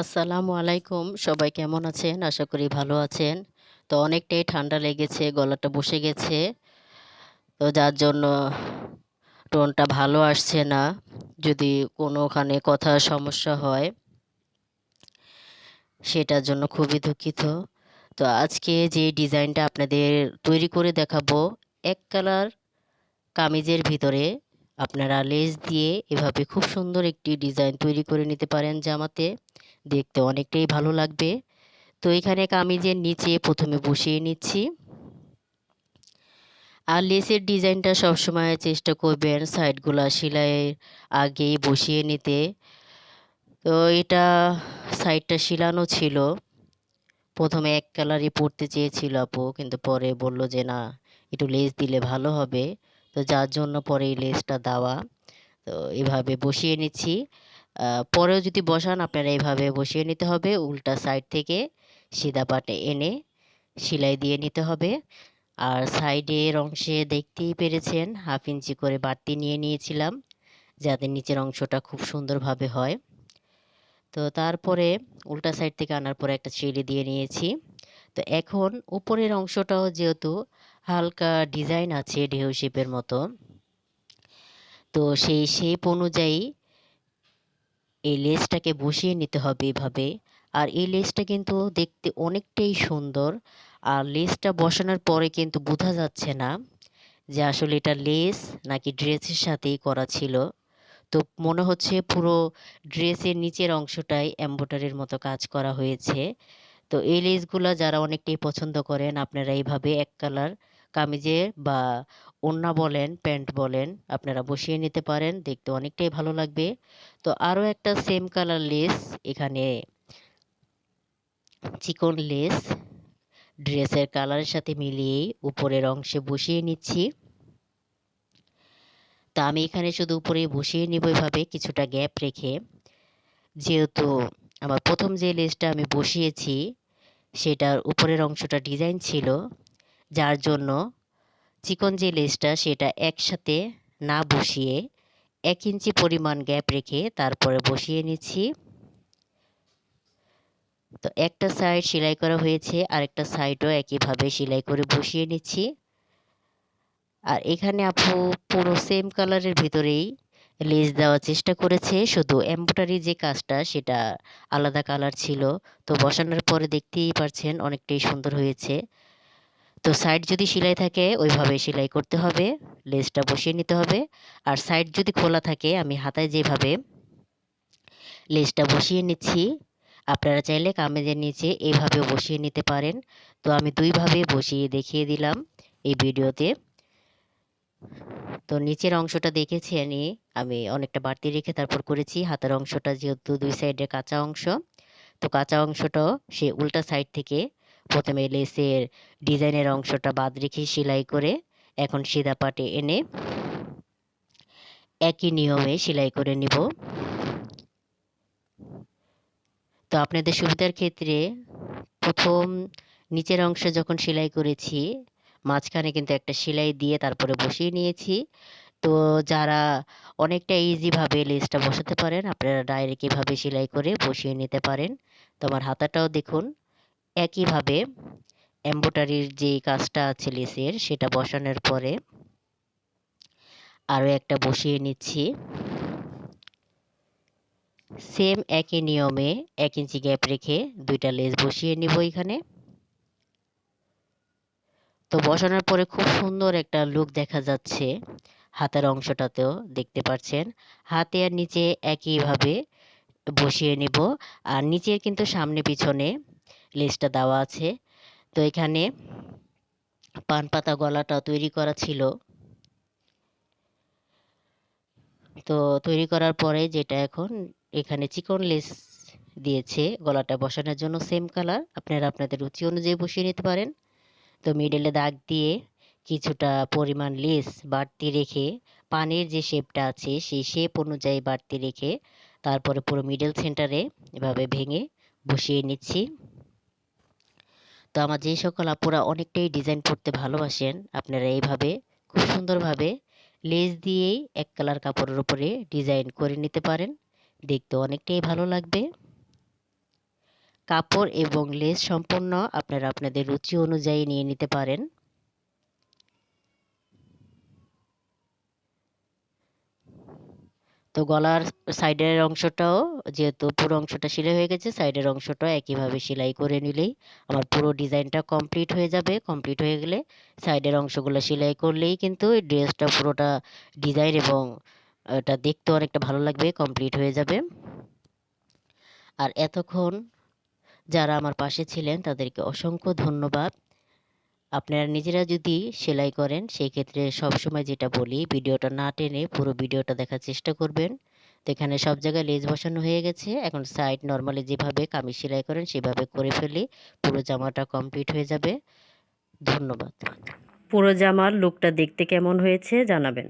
আসসালামু আলাইকুম। সবাই কেমন আছেন? আশা করি ভালো আছেন। তো অনেকটাই ঠান্ডা লেগেছে, গলাটা বসে গেছে। তো যার জন্য টোনটা ভালো আসছে না। যদি কোনোখানে কথার সমস্যা হয় সেটার জন্য খুবই দুঃখিত। তো আজকে যে ডিজাইনটা আপনাদের তৈরি করে দেখাবো, এক কালার কামিজের ভিতরে আপনারা লেস দিয়ে এভাবে খুব সুন্দর একটি ডিজাইন তৈরি করে নিতে পারেন জামাতে। দেখতে অনেকটাই ভালো লাগবে। তো এখানে কামিজের নিচে প্রথমে বসিয়ে নিচ্ছি। আর লেসের ডিজাইনটা সবসময় চেষ্টা করবেন সাইডগুলো সেলাইয়ের আগেই বসিয়ে নিতে। তো এটা সাইডটা শিলানো ছিল। প্রথমে এক কালারই পড়তে চেয়েছিল আপু, কিন্তু পরে বলল যে না, একটু লেস দিলে ভালো হবে। তো যার জন্য পরে এই লেসটা দেওয়া। তো এভাবে বসিয়ে নিচ্ছি। পরেও যদি বসান, আপনারা এইভাবে বসিয়ে নিতে হবে। উল্টা সাইড থেকে সিধা পাটে এনে সেলাই দিয়ে নিতে হবে। আর সাইডের অংশে দেখতেই পেরেছেন, হাফ ইঞ্চি করে বাড়তি নিয়ে নিয়েছিলাম, যাতে নিচের অংশটা খুব সুন্দরভাবে হয়। তো তারপরে উল্টা সাইড থেকে আনার পরে একটা চিলি দিয়ে নিয়েছি। তো এখন উপরের অংশটাও যেহেতু হালকা ডিজাইন আছে, ঢেউ শেপের মতো, তো সেই শেপ অনুযায়ী এই লেসটাকে বসিয়ে নিতে হবে এভাবে। আর এই লেসটা কিন্তু দেখতে অনেকটাই সুন্দর। আর লেসটা বসানোর পরে কিন্তু বোঝা যাচ্ছে না যে আসলে এটা লেস নাকি ড্রেসের সাথেই করা ছিল। তো মনে হচ্ছে পুরো ড্রেসের নিচের অংশটাই এম্বোটারির মতো কাজ করা হয়েছে। তো এই লেসগুলো যারা অনেকটাই পছন্দ করেন, আপনারা এইভাবে এক কালার কামিজে বা ওড়না বলেন, প্যান্ট বলেন, আপনারা বসিয়ে নিতে পারেন। দেখতে অনেকটাই ভালো লাগবে। তো আরও একটা সেম কালার লেস এখানে চিকন লেস ড্রেসের কালারের সাথে মিলিয়েই উপরের অংশে বসিয়ে নিচ্ছি। তা আমি এখানে শুধু উপরে বসিয়ে নিব এভাবে কিছুটা গ্যাপ রেখে। যেহেতু আমার প্রথম যে লেসটা আমি বসিয়েছি, সেটার উপরের অংশটা ডিজাইন ছিল, যার জন্য চিকন যে লেসটা সেটা একসাথে না বসিয়ে এক ইঞ্চি পরিমাণ গ্যাপ রেখে তারপরে বসিয়ে নিচ্ছি। তো একটা সাইড সেলাই করা হয়েছে, আরেকটা সাইডও একইভাবে সেলাই করে বসিয়ে নিচ্ছি। আর এখানে আপু পুরো সেম কালারের ভিতরেই লেস দেওয়ার চেষ্টা করেছে, শুধু এম্ব্রয়ডারি যে কাজটা, সেটা আলাদা কালার ছিল। তো বসানোর পরে দেখতেই পারছেন অনেকটাই সুন্দর হয়েছে। তো সাইড যদি সেলাই থাকে, ওইভাবে সেলাই করতে হবে, লেসটা বসিয়ে নিতে হবে। আর সাইড যদি খোলা থাকে, আমি হাতায় যেভাবে লেসটা বসিয়ে নিচ্ছি, আপনারা চাইলে কামেজের নিচে এইভাবেও বসিয়ে নিতে পারেন। তো আমি দুইভাবে বসিয়ে দেখিয়ে দিলাম এই ভিডিওতে। তো নিচের অংশটা দেখেছি আমি আমি অনেকটা বাড়তি রেখে তারপর করেছি। হাতের অংশটা যেহেতু দুই সাইডে কাঁচা অংশ, তো কাঁচা অংশটাও সে উল্টা সাইড থেকে প্রথমে লেসের ডিজাইনের অংশটা বাদ রেখে সেলাই করে এখন সিধা পাটে এনে একই নিয়মে সেলাই করে নিব। তো আপনাদের সুবিধার ক্ষেত্রে প্রথম নিচের অংশে যখন সেলাই করেছি, মাঝখানে কিন্তু একটা সেলাই দিয়ে তারপরে বসিয়ে নিয়েছি। তো যারা অনেকটা ইজিভাবে লেসটা বসাতে পারেন, আপনারা ডাইরেক্ট এভাবে সেলাই করে বসিয়ে নিতে পারেন। তো আমার হাতাটাও দেখুন একইভাবে এম্বোটারির যে কাজটা আছে লেসের সেটা বসানোর পরে আরও একটা বসিয়ে নিচ্ছি। সেম একই নিয়মে এক ইঞ্চি গ্যাপ রেখে দুইটা লেস বসিয়ে নিব এখানে। তো বসানোর পরে খুব সুন্দর একটা লুক দেখা যাচ্ছে হাতের অংশটাতেও, দেখতে পাচ্ছেন? হাতে আর নিচে একইভাবে বসিয়ে নিব। আর নিচে কিন্তু সামনে পিছনে লেসটা দেওয়া আছে। তো এখানে পান পাতা গলাটা তৈরি করা ছিল। তো তৈরি করার পরে যেটা এখন, এখানে চিকন লেস দিয়েছে গলাটা বসানোর জন্য সেম কালার আপনারা আপনাদের রুচি অনুযায়ী বসিয়ে নিতে পারেন। তো মিডলে দাগ দিয়ে কিছুটা পরিমাণ লেস বাড়তি রেখে পানের যে শেপটা আছে, সেই শেপ অনুযায়ী বাড়তি রেখে তারপরে পুরো মিডল সেন্টারে এভাবে ভেঙে বসিয়ে নিচ্ছি। তো আমার যে সকল আপুরা অনেকটাই ডিজাইন করতে ভালোবাসেন, আপনারা এইভাবে খুব সুন্দরভাবে লেজ দিয়েই এক কালার কাপড়ের উপরে ডিজাইন করে নিতে পারেন। দেখতে অনেকটাই ভালো লাগবে। কাপড় এবং লেস সম্পূর্ণ আপনারা আপনাদের রুচি অনুযায়ী নিয়ে নিতে পারেন। তো গলার সাইডের অংশটাও, যেহেতু পুরো অংশটা সেলাই হয়ে গেছে, সাইডের অংশটাও একইভাবে সেলাই করে নিলেই আমার পুরো ডিজাইনটা কমপ্লিট হয়ে যাবে। কমপ্লিট হয়ে গেলে সাইডের অংশগুলো সেলাই করলেই কিন্তু এই ড্রেসটা পুরোটা ডিজাইন এবং, এটা দেখতে অনেকটা ভালো লাগবে, কমপ্লিট হয়ে যাবে। আর এতক্ষণ যারা আমার পাশে ছিলেন তাদেরকে অসংখ্য ধন্যবাদ। আপনারা নিজেরা যদি সেলাই করেন সেই ক্ষেত্রে সবসময় যেটা বলি, ভিডিওটা না টেনে পুরো ভিডিওটা দেখার চেষ্টা করবেন। তো এখানে সব জায়গায় লেজ বসানো হয়ে গেছে। এখন সাইড নর্মালি যেভাবে কামিজ সেলাই করেন, সেভাবে করে ফেলি। পুরো জামাটা কমপ্লিট হয়ে যাবে। ধন্যবাদ। পুরো জামার লুকটা দেখতে কেমন হয়েছে জানাবেন।